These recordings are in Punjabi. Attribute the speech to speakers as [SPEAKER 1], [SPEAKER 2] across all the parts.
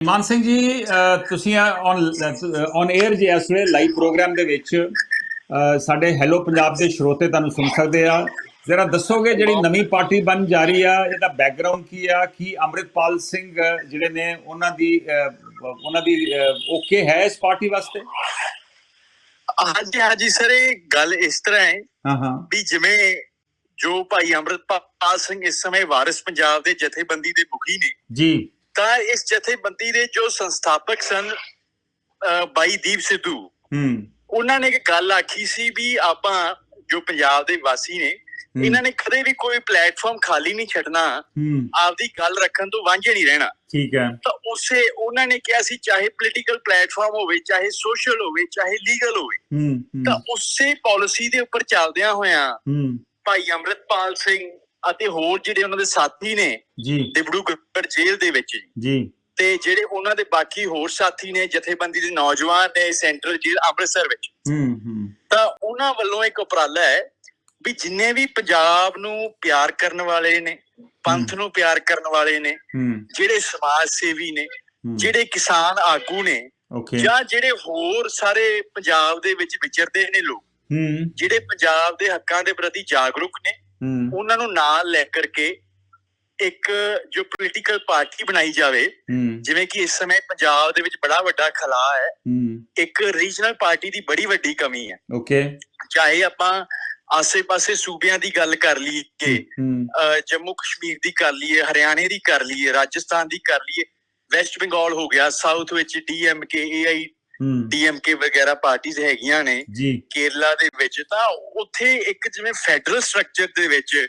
[SPEAKER 1] ਮਾਨ ਸਿੰਘ ਜੀ ਤੁਸੀਂ ਔਨ ਔਨ 에ਅਰ ਜੀ ਇਸ ਵੇਲੇ ਲਾਈਵ ਪ੍ਰੋਗਰਾਮ ਦੇ ਵਿੱਚ ਸਾਡੇ ਹੈਲੋ ਪੰਜਾਬ ਦੇ ਸਰੋਤੇ ਤੁਹਾਨੂੰ ਸੁਣ ਸਕਦੇ ਆ। ਜ਼ਰਾ ਦੱਸੋਗੇ ਜਿਹੜੀ ਨਵੀਂ ਪਾਰਟੀ ਬਣ ਜਾ ਰਹੀ ਆ ਇਹਦਾ ਬੈਕਗ੍ਰਾਉਂਡ ਕੀ ਆ ਕੀ ਅੰਮ੍ਰਿਤਪਾਲ ਸਿੰਘ ਜਿਹੜੇ ਨੇ ਉਹਨਾਂ ਦੀ ਉਹਨਾਂ ਦੀ ਓਕੇ ਹੈ ਇਸ ਪਾਰਟੀ ਵਾਸਤੇ?
[SPEAKER 2] ਹਾਂਜੀ ਹਾਂਜੀ ਸਰ ਇਹ ਗੱਲ ਇਸ ਤਰ੍ਹਾਂ ਹੈ
[SPEAKER 1] ਹਾਂ ਹਾਂ।
[SPEAKER 2] ਵੀ ਜਿਵੇਂ ਜੋ ਭਾਈ ਅੰਮ੍ਰਿਤਪਾਲ ਸਿੰਘ ਇਸ ਸਮੇਂ ਵਾਰਿਸ ਪੰਜਾਬ ਦੇ ਜਥੇਬੰਦੀ ਦੇ ਮੁਖੀ ਨੇ
[SPEAKER 1] ਜੀ।
[SPEAKER 2] ਤਾਂ ਇਸ ਜਥੇਬੰਦੀ ਦੇ ਜੋ ਸੰਸਥਾਪਕ ਸਨ ਬਾਈ ਦੀਪ ਸਿੱਧੂ
[SPEAKER 1] ਹੂੰ।
[SPEAKER 2] ਉਹਨਾਂ ਨੇ ਇੱਕ ਗੱਲ ਆਖੀ ਸੀ ਵੀ ਆਪਾਂ ਜੋ ਪੰਜਾਬ ਦੇ ਵਾਸੀ ਨੇ ਇਹਨਾਂ ਨੇ ਕਦੇ ਵੀ ਕੋਈ ਪਲੇਟਫਾਰਮ ਖਾਲੀ ਨਹੀਂ ਛੱਡਣਾ ਆਪਦੀ ਗੱਲ ਰੱਖਣ ਤੋਂ ਵਾਂਝੇ ਨਹੀਂ ਰਹਿਣਾ।
[SPEAKER 1] ਠੀਕ ਹੈ।
[SPEAKER 2] ਤਾਂ ਉਸੇ ਉਹਨਾਂ ਨੇ ਕਿਹਾ ਸੀ ਚਾਹੇ ਪੋਲੀਟੀਕਲ ਪਲੇਟਫਾਰਮ ਹੋਵੇ ਚਾਹੇ ਸੋਸ਼ਲ ਹੋਵੇ ਚਾਹੇ ਲੀਗਲ ਹੋਵੇ। ਤਾਂ ਉਸੇ ਪਾਲਿਸੀ ਦੇ ਉੱਪਰ ਚੱਲਦਿਆਂ ਹੋਇਆਂ ਭਾਈ ਅੰਮ੍ਰਿਤਪਾਲ ਸਿੰਘ ਅਤੇ ਹੋਰ ਜਿਹੜੇ ਉਹਨਾਂ ਦੇ ਸਾਥੀ ਨੇ
[SPEAKER 1] ਜੀ।
[SPEAKER 2] ਡਿਬੜੂਗੜ੍ਹ ਜੇਲ੍ਹ ਦੇ ਵਿੱਚ ਜੀ, ਤੇ ਜਿਹੜੇ ਉਹਨਾਂ ਦੇ ਬਾਕੀ ਹੋਰ ਸਾਥੀ ਨੇ ਜਥੇਬੰਦੀ ਦੇ ਨੌਜਵਾਨ ਨੇ ਸੈਂਟਰਲ ਜੇਲ੍ਹ ਅੰਮ੍ਰਿਤਸਰ ਵਿੱਚ।
[SPEAKER 1] ਹੂੰ ਹੂੰ।
[SPEAKER 2] ਤਾਂ ਉਹਨਾਂ ਵੱਲੋਂ ਇੱਕ ਉਪਰਾਲਾ ਹੈ ਵੀ ਜਿੰਨੇ ਵੀ ਪੰਜਾਬ ਨੂੰ ਪਿਆਰ ਕਰਨ ਵਾਲੇ ਨੇ ਪੰਥ ਨੂੰ ਪਿਆਰ ਕਰਨ ਵਾਲੇ ਨੇ ਜਿਹੜੇ ਸਮਾਜ ਸੇਵੀ ਨੇ ਜਿਹੜੇ ਕਿਸਾਨ ਆਗੂ ਨੇ ਜਾਂ ਜਿਹੜੇ ਹੋਰ ਸਾਰੇ ਪੰਜਾਬ ਦੇ ਵਿੱਚ ਵਿਚਰਦੇ ਨੇ ਲੋਕ ਜਿਹੜੇ ਪੰਜਾਬ ਦੇ ਹੱਕਾਂ ਦੇ ਪ੍ਰਤੀ ਜਾਗਰੂਕ ਨੇ ਉਹਨਾਂ ਨੂੰ ਨਾਲ ਲੈ ਕਰਕੇ ਇੱਕ ਜੋ ਪੋਲੀਟੀਕਲ ਪਾਰਟੀ ਬਣਾਈ ਜਾਵੇ ਜਿਵੇਂ ਕਿ ਇਸ ਸਮੇਂ ਪੰਜਾਬ ਦੇ ਵਿੱਚ ਬੜਾ ਵੱਡਾ ਖਲਾ ਹੈ ਇੱਕ ਰੀਜਨਲ ਪਾਰਟੀ ਦੀ ਬੜੀ ਵੱਡੀ ਕਮੀ ਹੈ।
[SPEAKER 1] ਓਕੇ।
[SPEAKER 2] ਚਾਹੇ ਆਪਾਂ ਆਸੇ-ਪਾਸੇ ਸੂਬਿਆਂ ਦੀ ਗੱਲ ਕਰ ਲਈਏ ਜੰਮੂ ਕਸ਼ਮੀਰ ਦੀ ਕਰ ਲਈਏ ਹਰਿਆਣੇ ਦੀ ਕਰ ਲਈਏ ਰਾਜਸਥਾਨ ਦੀ ਕਰ ਲਈਏ ਵੈਸਟ ਬੰਗਾਲ ਹੋ ਗਿਆ ਸਾਊਥ ਵਿੱਚ ਡੀਐਮਕੇ ਡੀਐਮਕੇ ਵਗੈਰਾ ਪਾਰਟੀਆਂ ਹੈਗੀਆਂ ਨੇ ਕੇਰਲਾ ਦੇ ਵਿੱਚ ਤਾਂ ਉੱਥੇ ਇੱਕ ਜਿਵੇਂ ਫੈਡਰਲ ਸਟਰਕਚਰ ਦੇ ਵਿੱਚ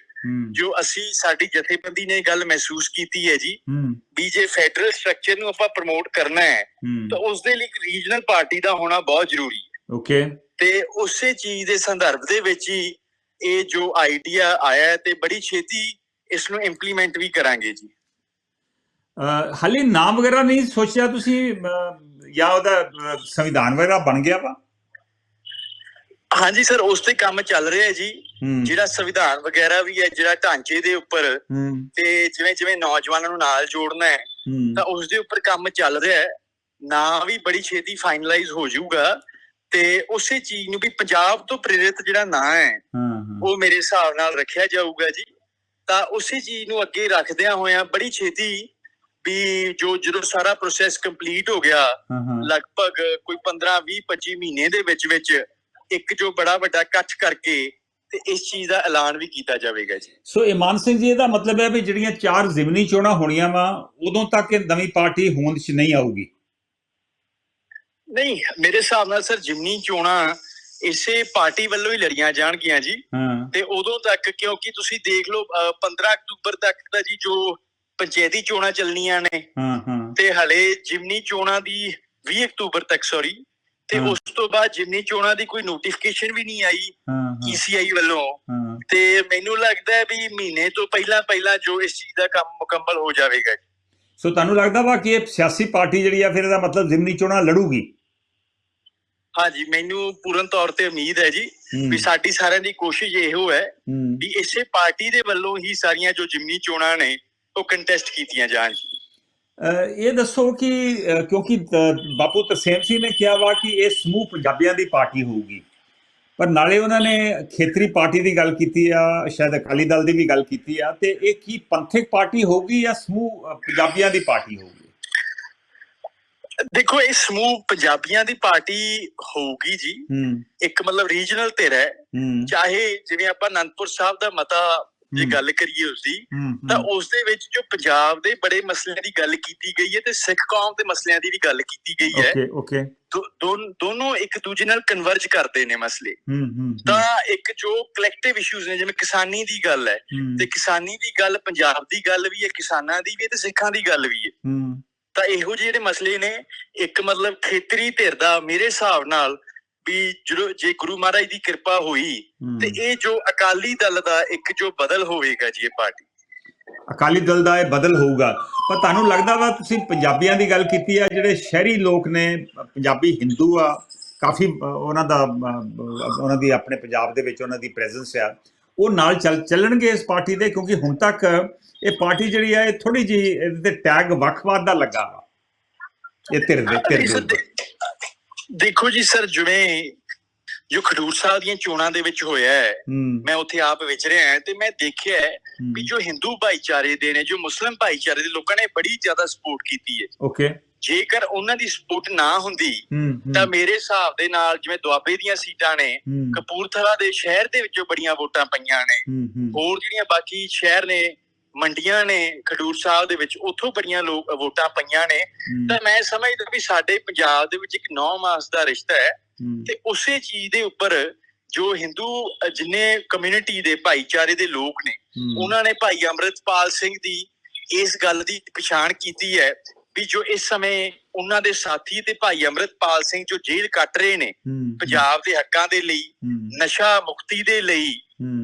[SPEAKER 2] ਜੋ ਅਸੀਂ ਸਾਡੀ ਜਥੇਬੰਦੀ ਨੇ ਗੱਲ ਮਹਿਸੂਸ ਕੀਤੀ ਹੈ ਜੀ ਵੀ ਜੇ ਫੈਡਰਲ ਸਟਰਕਚਰ ਨੂੰ ਆਪਾਂ ਪ੍ਰਮੋਟ ਕਰਨਾ ਹੈ ਤਾਂ ਉਸ ਦੇ ਲਈ ਇੱਕ ਰੀਜਨਲ ਪਾਰਟੀ ਦਾ ਹੋਣਾ ਬਹੁਤ ਜ਼ਰੂਰੀ ਹੈ।
[SPEAKER 1] ਓਕੇ।
[SPEAKER 2] ਤੇ ਉਸੇ ਚੀਜ਼ ਦੇ ਸੰਦਰਭ ਦੇ ਵਿੱਚ ਹੀ ਇਹ ਜੋ ਆਈਡੀਆ ਆਇਆ ਹੈ ਤੇ ਬੜੀ ਛੇਤੀ ਇਸ ਨੂੰ ਇੰਪਲੀਮੈਂਟ ਵੀ ਕਰਾਂਗੇ ਜੀ।
[SPEAKER 1] ਹਾਲੇ ਨਾਮ ਵਗੈਰਾ ਨਹੀਂ ਸੋਚਿਆ ਤੁਸੀਂ ਜਾਂ ਉਹਦਾ ਸੰਵਿਧਾਨ ਵਗੈਰਾ ਬਣ ਗਿਆ ਵਾ?
[SPEAKER 2] ਹਾਂਜੀ ਸਰ ਉਸ ਤੇ ਕੰਮ ਚੱਲ ਰਿਹਾ ਹੈ ਜੀ। ਜਿਹੜਾ ਸੰਵਿਧਾਨ ਵਗੈਰਾ ਵੀ ਹੈ ਜਿਹੜਾ ਢਾਂਚੇ ਦੇ ਉੱਪਰ ਤੇ ਜਿਵੇਂ ਜਿਵੇਂ ਨੌਜਵਾਨਾਂ ਨੂੰ ਨਾਲ ਜੋੜਨਾ ਹੈ ਤਾਂ ਉਸ ਦੇ ਉੱਪਰ ਕੰਮ ਚੱਲ ਰਿਹਾ ਹੈ। ਨਾਂ ਵੀ ਬੜੀ ਛੇਤੀ ਫਾਈਨਲਾਈਜ਼ ਹੋ ਜਾਊਗਾ ਤੇ ਉਸੇ ਚੀਜ਼ ਨੂੰ ਵੀ ਪੰਜਾਬ ਤੋਂ ਪ੍ਰੇਰਿਤ ਜਿਹੜਾ ਨਾਂ ਹਾਂ। ਉਹ ਮੇਰੇ ਹਿਸਾਬ ਨਾਲ ਰੱਖਿਆ ਜਾਊਗਾ ਜੀ। ਤਾਂ ਉਸੇ ਚੀਜ਼ ਨੂੰ ਅੱਗੇ ਰੱਖਦਿਆਂ ਹੋਇਆਂ ਬੜੀ ਛੇਤੀ ਵੀ ਜੋ ਜਦੋਂ ਸਾਰਾ ਪ੍ਰੋਸੈਸ ਕੰਪਲੀਟ ਹੋ ਗਿਆ ਲਗਭਗ ਕੋਈ 15 20 25 ਮਹੀਨੇ ਦੇ ਵਿੱਚ ਵਿੱਚ ਇੱਕ ਜੋ ਬੜਾ ਵੱਡਾ ਇਕੱਠ ਕਰਕੇ ਤੇ ਇਸ ਚੀਜ਼ ਦਾ ਐਲਾਨ ਵੀ ਕੀਤਾ ਜਾਵੇਗਾ ਜੀ।
[SPEAKER 1] ਸੋ ਇਮਾਨ ਸਿੰਘ ਜੀ ਇਹਦਾ ਮਤਲਬ ਹੈ ਵੀ ਜਿਹੜੀਆਂ ਚਾਰ ਜ਼ਿਮਨੀ ਚੋਣਾਂ ਹੋਣੀਆਂ ਵਾ ਉਦੋਂ ਤੱਕ ਇਹ ਨਵੀਂ ਪਾਰਟੀ ਹੋਂਦ 'ਚ ਨਹੀਂ ਆਊਗੀ।
[SPEAKER 2] ਨਹੀਂ ਮੇਰੇ ਹਿਸਾਬ ਨਾਲ ਸਰ ਜਿਮਨੀ ਚੋਣਾਂ ਇਸੇ ਪਾਰਟੀ ਵੱਲੋਂ ਹੀ ਲੜੀਆਂ ਜਾਣਗੀਆਂ ਜੀ। ਤੇ ਉਦੋਂ ਤੱਕ ਕਿਉਂਕਿ ਤੁਸੀਂ ਦੇਖ ਲਓ ਅਹ, 15 ਅਕਤੂਬਰ ਤੱਕ ਤਾਂ ਜੀ ਜੋ ਪੰਚਾਇਤੀ ਚੋਣਾਂ ਚੱਲਣੀਆਂ ਨੇ।
[SPEAKER 1] ਹਾਂ ਹਾਂ।
[SPEAKER 2] ਤੇ ਹਲੇ ਜਿਮਨੀ ਚੋਣਾਂ ਦੀ 20 ਅਕਤੂਬਰ ਤੱਕ ਸੌਰੀ ਤੇ। ਉਸ ਤੋਂ ਬਾਅਦ ਜਿਮਨੀ ਚੋਣਾਂ ਦੀ ਕੋਈ ਨੋਟੀਫਿਕੇਸ਼ਨ ਵੀ ਨਹੀਂ ਆਈ ਈਸੀਆਈ ਵੱਲੋਂ।
[SPEAKER 1] ਹਾਂ।
[SPEAKER 2] ਤੇ ਮੈਨੂੰ ਲੱਗਦਾ ਹੈ ਵੀ ਮਹੀਨੇ ਤੋਂ ਪਹਿਲਾਂ ਪਹਿਲਾਂ ਜੋ ਇਸ ਚੀਜ਼ ਦਾ ਕੰਮ ਮੁਕੰਮਲ ਹੋ ਜਾਵੇਗਾ।
[SPEAKER 1] ਸੋ ਤੁਹਾਨੂੰ ਲੱਗਦਾ ਵਾ ਕਿ ਇਹ ਸਿਆਸੀ ਪਾਰਟੀ ਜਿਹੜੀ ਆ ਫਿਰ ਇਹਦਾ ਮਤਲਬ ਜ਼ਿਮਨੀ ਚੋਣਾਂ ਲੜੂਗੀ?
[SPEAKER 2] ਹਾਂਜੀ ਮੈਨੂੰ ਪੂਰਨ ਤੌਰ ਤੇ ਉਮੀਦ ਹੈ ਜੀ ਵੀ ਸਾਡੀ ਸਾਰਿਆਂ ਦੀ ਕੋਸ਼ਿਸ਼ ਇਹੋ ਹੈ
[SPEAKER 1] ਹੂੰ।
[SPEAKER 2] ਵੀ ਇਸੇ ਪਾਰਟੀ ਦੇ ਵੱਲੋਂ ਹੀ ਸਾਰੀਆਂ ਜੋ ਜਿਮਨੀ ਚੋਣਾਂ ਨੇ ਉਹ ਕੰਟੈਸਟ ਕੀਤੀਆਂ ਜਾਣ
[SPEAKER 1] ਇਹ ਦੱਸੋ ਕਿ ਕਿਉਂਕਿ ਬਾਪੂ ਤਰਸੇਮ ਸਿੰਘ ਨੇ ਕਿਹਾ ਵਾ ਕਿ ਇਹ ਸਮੂਹ ਪੰਜਾਬੀਆਂ ਦੀ ਪਾਰਟੀ ਹੋਊਗੀ। ਪਰ ਨਾਲੇ ਉਹਨਾਂ ਨੇ ਖੇਤਰੀ ਪਾਰਟੀ ਦੀ ਗੱਲ ਕੀਤੀ ਆ ਸ਼ਾਇਦ ਅਕਾਲੀ ਦਲ ਦੀ ਵੀ ਗੱਲ ਕੀਤੀ ਆ ਤੇ ਇਹ ਕੀ ਪੰਥਕ ਪਾਰਟੀ ਹੋਊਗੀ ਜਾਂ ਸਮੂਹ ਪੰਜਾਬੀਆਂ ਦੀ ਪਾਰਟੀ ਹੋਊਗੀ?
[SPEAKER 2] ਦੇਖੋ ਇਹ ਸਮੂਹ ਪੰਜਾਬੀਆਂ ਦੀ ਪਾਰਟੀ ਹੋਊਗੀ ਜੀ। ਇੱਕ ਮਤਲਬ ਰੀਜਨਲ ਧਿਰ ਹੂੰ। ਚਾਹੇ ਜਿਵੇਂ ਆਪਾਂ ਅਨੰਦਪੁਰ ਸਾਹਿਬ ਦਾ ਮਤਾ ਜੇ। ਗੱਲ ਕਰੀਏ ਉਸ ਦੀ ਤਾਂ ਉਸ ਦੇ ਵਿੱਚ ਜੋ ਪੰਜਾਬ ਦੇ ਬੜੇ ਮਸਲਿਆਂ ਦੀ ਗੱਲ ਕੀਤੀ ਗਈ ਹੈ ਤੇ ਸਿੱਖ ਕੌਮ ਦੇ ਮਸਲਿਆਂ ਦੀ ਵੀ ਗੱਲ ਕੀਤੀ ਗਈ ਹੈ।
[SPEAKER 1] Okay okay.
[SPEAKER 2] ਦੋਨ- ਇੱਕ ਦੂਜੇ ਨਾਲ ਕਨਵਰਜ ਕਰਦੇ ਨੇ ਮਸਲੇ।
[SPEAKER 1] ਹੂੰ ਹੂੰ
[SPEAKER 2] ਤਾਂ ਇੱਕ ਜੋ ਕਲੈਕਟਿਵ ਇਸ਼ੂਜ਼ ਨੇ ਜਿਵੇਂ ਕਿਸਾਨੀ ਦੀ ਗੱਲ ਹੈ ਤੇ ਕਿਸਾਨੀ ਦੀ ਗੱਲ ਪੰਜਾਬ ਦੀ ਗੱਲ ਵੀ ਹੈ ਕਿਸਾਨਾਂ ਦੀ ਵੀ ਤੇ ਸਿੱਖਾਂ ਦੀ ਗੱਲ ਵੀ ਹੈ।
[SPEAKER 1] ਹੂੰ।
[SPEAKER 2] ਤਾਂ ਇਹੋ ਜਿਹੇ ਜਿਹੜੇ ਮਸਲੇ ਨੇ ਇੱਕ ਮਤਲਬ ਖੇਤਰੀ ਧਿਰ ਦਾ ਮੇਰੇ ਹਿਸਾਬ ਨਾਲ ਵੀ ਜਦੋਂ ਜੇ ਗੁਰੂ ਮਹਾਰਾਜ ਦੀ ਕਿਰਪਾ ਹੋਈ। ਤੇ ਇਹ ਜੋ ਅਕਾਲੀ ਦਲ ਦਾ ਇੱਕ ਜੋ ਬਦਲ ਹੋਵੇਗਾ ਜੀ ਇਹ ਪਾਰਟੀ।
[SPEAKER 1] ਅਕਾਲੀ ਦਲ ਦਾ ਇਹ ਬਦਲ ਹੋਊਗਾ। ਪਰ ਤੁਹਾਨੂੰ ਲੱਗਦਾ ਵਾ ਤੁਸੀਂ ਪੰਜਾਬੀਆਂ ਦੀ ਗੱਲ ਕੀਤੀ ਆ ਜਿਹੜੇ ਸ਼ਹਿਰੀ ਲੋਕ ਨੇ ਪੰਜਾਬੀ ਹਿੰਦੂ ਆ ਕਾਫੀ ਉਹਨਾਂ ਦਾ ਉਹਨਾਂ ਦੀ ਆਪਣੇ ਪੰਜਾਬ ਦੇ ਵਿੱਚ ਉਹਨਾਂ ਦੀ ਪ੍ਰੈਜ਼ੈਂਸ ਆ ਉਹ ਨਾਲ ਚੱਲ ਚੱਲਣਗੇ ਇਸ ਪਾਰਟੀ ਦੇ? ਕਿਉਂਕਿ ਹੁਣ ਤੱਕ ਇਹ ਪਾਰਟੀ ਜਿਹੜੀ ਆ ਇਹ ਥੋੜੀ ਜੀ ਇਹਦੇ ਤੇ ਟੈਗ ਵੱਖਵਾਦ ਦਾ ਲੱਗਾ ਵਾ। ਇਹ ਧਿਰ ਦੇ-
[SPEAKER 2] ਦੇਖੋ ਜੀ ਸਰ ਜਿਵੇਂ ਜੋ ਖਡੂਰ ਸਾਹਿਬ ਦੀਆਂ ਚੋਣਾਂ ਦੇ ਵਿੱਚ ਹੋਇਆ ਹੈ ਮੈਂ ਉੱਥੇ ਆਪ ਵਿਚਰਿਆ ਹਾਂ ਤੇ ਮੈਂ ਦੇਖਿਆ ਹੈ ਵੀ ਜੋ ਹਿੰਦੂ ਭਾਈਚਾਰੇ ਦੇ ਨੇ ਜੋ ਮੁਸਲਮ ਭਾਈਚਾਰੇ ਦੇ ਲੋਕਾਂ ਨੇ ਬੜੀ ਜ਼ਿਆਦਾ ਸਪੋਰਟ ਕੀਤੀ ਹੈ।
[SPEAKER 1] ਓਕੇ
[SPEAKER 2] ਜੇਕਰ ਉਹਨਾਂ ਦੀ ਸਪੋਰਟ ਨਾ ਹੁੰਦੀ ਤਾਂ ਮੇਰੇ ਹਿਸਾਬ ਦੇ ਨਾਲ ਜਿਵੇਂ ਦੁਆਬੇ ਦੀਆਂ ਸੀਟਾਂ ਨੇ ਕਪੂਰਥਲਾ ਦੇ ਸ਼ਹਿਰ ਦੇ ਵਿੱਚੋਂ ਬੜੀਆਂ ਵੋਟਾਂ ਪਈਆਂ ਨੇ। ਹੋਰ ਜਿਹੜੀਆਂ ਬਾਕੀ ਸ਼ਹਿਰ ਨੇ ਮੰਡੀਆਂ ਨੇ ਖਡੂਰ ਸਾਹਿਬ ਦੇ ਵਿੱਚ ਉੱਥੋਂ ਬੜੀਆਂ ਲੋਕ ਵੋਟਾਂ ਪਈਆਂ ਨੇ। ਤਾਂ ਮੈਂ ਸਮਝਦਾ ਵੀ ਸਾਡੇ ਪੰਜਾਬ ਦੇ ਵਿੱਚ ਇੱਕ 9 ਮਾਸ ਦਾ ਰਿਸ਼ਤਾ ਹੈ ਤੇ ਉਸੇ ਚੀਜ਼ ਦੇ ਉੱਪਰ ਜੋ ਹਿੰਦੂ ਜਿੰਨੇ ਕਮਿਊਨਿਟੀ ਦੇ ਭਾਈਚਾਰੇ ਦੇ ਲੋਕ ਨੇ ਉਹਨਾਂ ਨੇ ਭਾਈ ਅੰਮ੍ਰਿਤਪਾਲ ਸਿੰਘ ਦੀ ਇਸ ਗੱਲ ਦੀ ਪਛਾਣ ਕੀਤੀ ਹੈ ਵੀ ਜੋ ਇਸ ਸਮੇਂ ਉਹਨਾਂ ਦੇ ਸਾਥੀ ਤੇ ਭਾਈ ਅੰਮ੍ਰਿਤਪਾਲ ਸਿੰਘ ਜੋ ਜੇਲ੍ਹ ਕੱਟ ਰਹੇ ਨੇ ਪੰਜਾਬ ਦੇ ਹੱਕਾਂ ਦੇ ਲਈ ਨਸ਼ਾ ਮੁਕਤੀ ਦੇ ਲਈ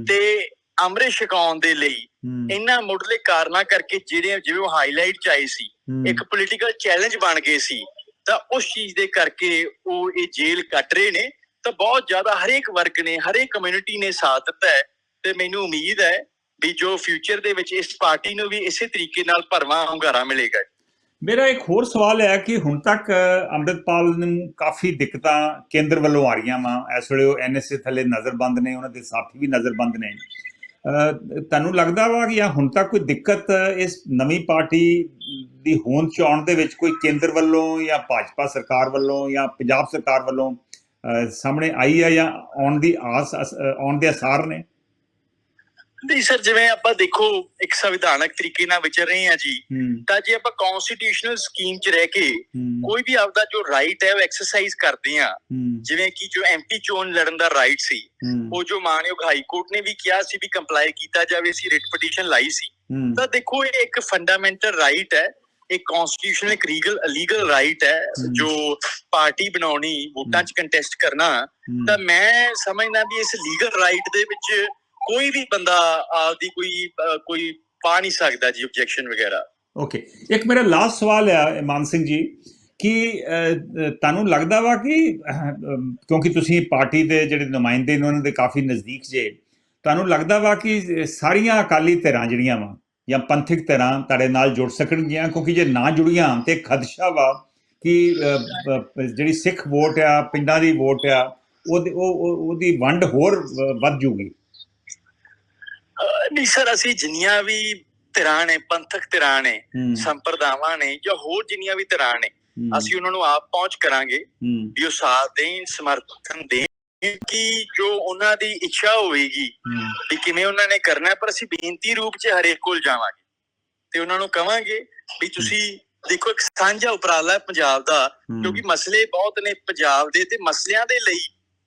[SPEAKER 2] ਤੇ ਅੰਮ੍ਰਿਤ ਛਕਾਉਣ ਦੇ ਲਈ ਇਹਨਾਂ ਮੁੱਢਲੇ ਕਾਰਨਾਂ ਕਰਕੇ ਜਿਹੜੇ ਜਿਵੇਂ ਉਹ ਹਾਈਲਾਈਟ ਚ ਆਏ ਸੀ ਇੱਕ ਪੋਲੀਟੀਕਲ ਚੈਲੰਜ ਬਣ ਗਏ ਸੀ ਤਾਂ ਉਸ ਚੀਜ਼ ਦੇ ਕਰਕੇ ਉਹ ਇਹ ਜੇਲ੍ਹ ਕੱਟ ਰਹੇ ਨੇ ਤਾਂ ਬਹੁਤ ਜ਼ਿਆਦਾ ਹਰੇਕ ਵਰਗ ਨੇ ਹਰੇਕ ਕਮਿਊਨਿਟੀ ਨੇ ਸਾਥ ਦਿੱਤਾ ਹੈ ਤੇ ਮੈਨੂੰ ਉਮੀਦ ਹੈ ਵੀ ਜੋ ਫਿਊਚਰ ਦੇ ਵਿੱਚ ਇਸ ਪਾਰਟੀ ਨੂੰ ਵੀ ਇਸੇ ਤਰੀਕੇ ਨਾਲ ਭਰਵਾਂ ਹੁੰਗਾਰਾ ਮਿਲੇਗਾ।
[SPEAKER 1] ਮੇਰਾ ਇੱਕ ਹੋਰ ਸਵਾਲ ਹੈ ਕਿ ਹੁਣ ਤੱਕ ਅੰਮ੍ਰਿਤਪਾਲ ਨੂੰ ਕਾਫੀ ਦਿੱਕਤਾਂ ਕੇਂਦਰ ਵੱਲੋਂ ਆ ਰਹੀਆਂ ਵਾ ਇਸ ਵੇਲੇ ਉਹ ਐਨਐਸਏ ਥੱਲੇ ਨਜ਼ਰਬੰਦ ਨੇ ਉਹਨਾਂ ਦੇ ਸਾਥੀ ਵੀ ਨਜ਼ਰਬੰਦ ਨੇ। ਤੁਹਾਨੂੰ ਲੱਗਦਾ ਵਾ ਕਿ ਆ ਹੁਣ ਤੱਕ ਕੋਈ ਦਿੱਕਤ ਇਸ ਨਵੀਂ ਪਾਰਟੀ ਦੀ ਹੋਂਦ ਚ ਆਉਣ ਦੇ ਵਿੱਚ ਕੋਈ ਕੇਂਦਰ ਵੱਲੋਂ ਜਾਂ ਭਾਜਪਾ ਸਰਕਾਰ ਵੱਲੋਂ ਜਾਂ ਪੰਜਾਬ ਸਰਕਾਰ ਵੱਲੋਂ ਸਾਹਮਣੇ ਆਈ ਹੈ ਜਾਂ ਆਉਣ ਦੀ ਆਸ, ਅਸ- ਆਉਣ ਦੇ ਅਸਾਰ ਨੇ?
[SPEAKER 2] ਨਹੀਂ ਸਰ ਜਿਵੇਂ ਆਪਾਂ ਦੇਖੋ ਇੱਕ ਸੰਵਿਧਾਨਕ ਤਰੀਕੇ ਨਾਲ ਵਿਚਰ ਰਹੇ ਹਾਂ ਜੀ ਤਾਂ ਜੇ ਆਪਾਂ ਕਨਸਟੀਟਿਊਸ਼ਨਲ ਸਕੀਮ 'ਚ ਰਹਿ ਕੇ ਕੋਈ ਵੀ ਆਪਦਾ ਜੋ ਰਾਈਟ ਹੈ ਉਹ ਐਕਸਰਸਾਈਜ਼ ਕਰਦੇ ਆ ਜਿਵੇਂ ਕਿ ਜੋ ਐਮਪੀ ਚੋਣ ਲੜਨ ਦਾ ਰਾਈਟ ਸੀ ਉਹ ਜੋ ਮਾਨਯੋਗ ਹਾਈ ਕੋਰਟ ਨੇ ਵੀ ਕਿਹਾ ਸੀ ਵੀ ਕੰਪਲਾਈ ਕੀਤਾ ਜਾਵੇ ਸੀ ਰਿਟ ਪਟੀਸ਼ਨ ਲਾਈ ਸੀ। ਤਾਂ ਦੇਖੋ ਇਹ ਇੱਕ ਫੰਡਾਮੈਂਟਲ ਰਾਈਟ ਹੈ ਇੱਕ ਕਨਸਟੀਟਿਊਸ਼ਨਲ ਇੱਕ ਲੀਗਲ ਲੀਗਲ ਰਾਈਟ ਹੈ। ਜੋ ਪਾਰਟੀ ਬਣਾਉਣੀ ਵੋਟਾਂ 'ਚ ਕੰਟੈਸਟ ਕਰਨਾ ਤਾਂ ਮੈਂ ਸਮਝਦਾ ਵੀ ਇਸ ਲੀਗਲ ਰਾਈਟ ਦੇ ਵਿੱਚ ਕੋਈ ਵੀ ਬੰਦਾ ਆਪਦੀ ਕੋਈ ਕੋਈ ਪਾ ਨਹੀਂ ਸਕਦਾ ਜੀ ਆਬਜੈਕਸ਼ਨ ਵਗੈਰਾ।
[SPEAKER 1] ਓਕੇ ਇੱਕ ਮੇਰਾ ਲਾਸਟ ਸਵਾਲ ਹੈ ਮਾਨ ਸਿੰਘ ਜੀ, ਕਿ ਤੁਹਾਨੂੰ ਲੱਗਦਾ ਵਾ ਕਿ ਕਿਉਂਕਿ ਤੁਸੀਂ ਪਾਰਟੀ ਦੇ ਜਿਹੜੇ ਨੁਮਾਇੰਦੇ ਨੇ, ਉਹਨਾਂ ਦੇ ਕਾਫੀ ਨਜ਼ਦੀਕ ਜੇ, ਤੁਹਾਨੂੰ ਲੱਗਦਾ ਵਾ ਕਿ ਸਾਰੀਆਂ ਅਕਾਲੀ ਧਿਰਾਂ ਜਿਹੜੀਆਂ ਵਾ, ਜਾਂ ਪੰਥਕ ਧਿਰਾਂ ਤੁਹਾਡੇ ਨਾਲ ਜੁੜ ਸਕਣਗੀਆਂ? ਕਿਉਂਕਿ ਜੇ ਨਾ ਜੁੜੀਆਂ, ਤੇ ਖਦਸ਼ਾ ਵਾ ਕਿ ਜਿਹੜੀ ਸਿੱਖ ਵੋਟ ਆ, ਪਿੰਡਾਂ ਦੀ ਵੋਟ ਆ, ਉਹਦੀ ਉਹਦੀ ਵੰਡ ਹੋਰ ਵੱਧ ਜੂਗੀ।
[SPEAKER 2] ਨਹੀਂ ਸਰ ਅਸੀਂ ਜਿੰਨੀਆਂ ਵੀ ਧਿਰਾਂ ਨੇ ਪੰਥਕ ਧਿਰਾਂ ਨੇ ਸੰਪਰਦਾਵਾਂ ਨੇ ਜਾਂ ਹੋਰ ਜਿੰਨੀਆਂ ਵੀ ਧਿਰਾਂ ਨੇ ਅਸੀਂ ਉਹਨਾਂ ਨੂੰ ਆਪ ਪਹੁੰਚ ਕਰਾਂਗੇ ਵੀ ਉਹ ਸਾਥ ਦੇਣ ਸਮਰਥਨ ਦੇਣ ਕਿ ਜੋ ਉਹਨਾਂ ਦੀ ਇੱਛਾ ਹੋਵੇਗੀ ਵੀ ਕਿਵੇਂ ਉਹਨਾਂ ਨੇ ਕਰਨਾ ਪਰ ਅਸੀਂ ਬੇਨਤੀ ਰੂਪ 'ਚ ਹਰੇਕ ਕੋਲ ਜਾਵਾਂਗੇ। ਤੇ ਉਹਨਾਂ ਨੂੰ ਕਵਾਂਗੇ ਵੀ ਤੁਸੀਂ ਦੇਖੋ ਇੱਕ ਸਾਂਝਾ ਉਪਰਾਲਾ ਹੈ ਪੰਜਾਬ ਦਾ ਕਿਉਂਕਿ ਮਸਲੇ ਬਹੁਤ ਨੇ ਪੰਜਾਬ ਦੇ ਤੇ ਮਸਲਿਆਂ ਦੇ ਲਈ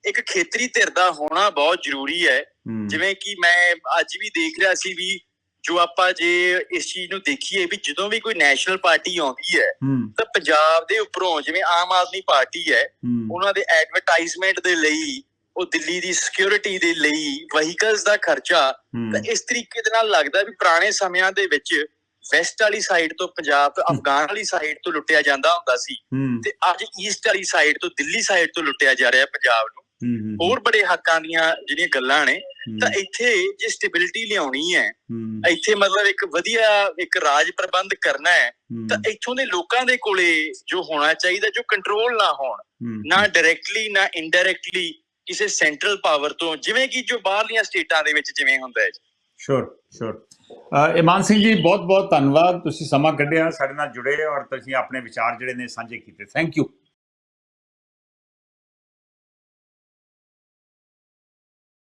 [SPEAKER 2] ਇੱਕ ਖੇਤਰੀ ਧਿਰ ਦਾ ਹੋਣਾ ਬਹੁਤ ਜ਼ਰੂਰੀ ਹੈ। ਜਿਵੇਂ ਕਿ ਮੈਂ ਅੱਜ ਵੀ ਦੇਖ ਰਿਹਾ ਸੀ ਵੀ ਜੋ ਆਪਾਂ ਜੇ ਇਸ ਚੀਜ਼ ਨੂੰ ਦੇਖੀਏ ਵੀ ਜਦੋਂ ਵੀ ਕੋਈ ਨੈਸ਼ਨਲ ਪਾਰਟੀ ਆਉਂਦੀ ਹੈ ਤਾਂ ਪੰਜਾਬ ਦੇ ਉੱਪਰੋਂ ਜਿਵੇਂ ਆਮ ਆਦਮੀ ਪਾਰਟੀ ਹੈ ਉਹਨਾਂ ਦੇ ਐਡਵਰਟਾਈਜ਼ਮੈਂਟ ਦੇ ਲਈ ਉਹ ਦਿੱਲੀ ਦੀ ਸਿਕਿਉਰਿਟੀ ਦੇ ਲਈ ਵਹੀਕਲਸ ਦਾ ਖਰਚਾ ਤਾਂ ਇਸ ਤਰੀਕੇ ਦੇ ਨਾਲ ਲੱਗਦਾ ਵੀ ਪੁਰਾਣੇ ਸਮਿਆਂ ਦੇ ਵਿੱਚ ਵੈਸਟ ਵਾਲੀ ਸਾਈਡ ਤੋਂ ਪੰਜਾਬ ਤੋਂ ਅਫਗਾਨ ਵਾਲੀ ਸਾਈਡ ਤੋਂ ਲੁੱਟਿਆ ਜਾਂਦਾ ਹੁੰਦਾ ਸੀ ਤੇ ਅੱਜ ਈਸਟ ਵਾਲੀ ਸਾਈਡ ਤੋਂ ਦਿੱਲੀ ਸਾਈਡ ਤੋਂ ਲੁੱਟਿਆ ਜਾ ਰਿਹਾ ਪੰਜਾਬ ਨੂੰ। ਹੋਰ ਬੜੇ ਹੱਕਾਂ ਦੀਆਂ ਜਿਹੜੀਆਂ ਗੱਲਾਂ ਨੇ ਤਾਂ ਇੱਥੇ ਜੇ ਸਟੇਬਿਲਿਟੀ ਲਿਆਉਣੀ ਹੈ ਇੱਥੇ ਮਤਲਬ ਇੱਕ ਵਧੀਆ ਇੱਕ ਰਾਜ ਪ੍ਰਬੰਧ ਕਰਨਾ ਹੈ ਤਾਂ ਇੱਥੋਂ ਦੇ ਲੋਕਾਂ ਦੇ ਕੋਲੇ ਜੋ ਹੋਣਾ ਚਾਹੀਦਾ ਜੋ ਕੰਟਰੋਲ ਨਾ ਹੋਣ ਨਾ ਡਾਇਰੈਕਟਲੀ ਨਾ ਇਨਡਾਇਰੈਕਟਲੀ ਕਿਸੇ ਸੈਂਟਰਲ ਪਾਵਰ ਤੋਂ ਜਿਵੇਂ ਕਿ ਜੋ ਬਾਹਰਲੀਆਂ ਸਟੇਟਾਂ ਦੇ ਵਿੱਚ ਜਿਵੇਂ ਹੁੰਦਾ ਹੈ।
[SPEAKER 1] ਸ਼ੋਰ ਸ਼ੋਰ ਇਮਾਨ ਸਿੰਘ ਜੀ ਬਹੁਤ ਬਹੁਤ ਧੰਨਵਾਦ। ਤੁਸੀਂ ਸਮਾਂ ਕੱਢਿਆ ਸਾਡੇ ਨਾਲ ਜੁੜੇ ਔਰ ਤੁਸੀਂ ਆਪਣੇ ਵਿਚਾਰ ਜਿਹੜੇ ਨੇ ਸਾਂਝੇ ਕੀਤੇ। Thank you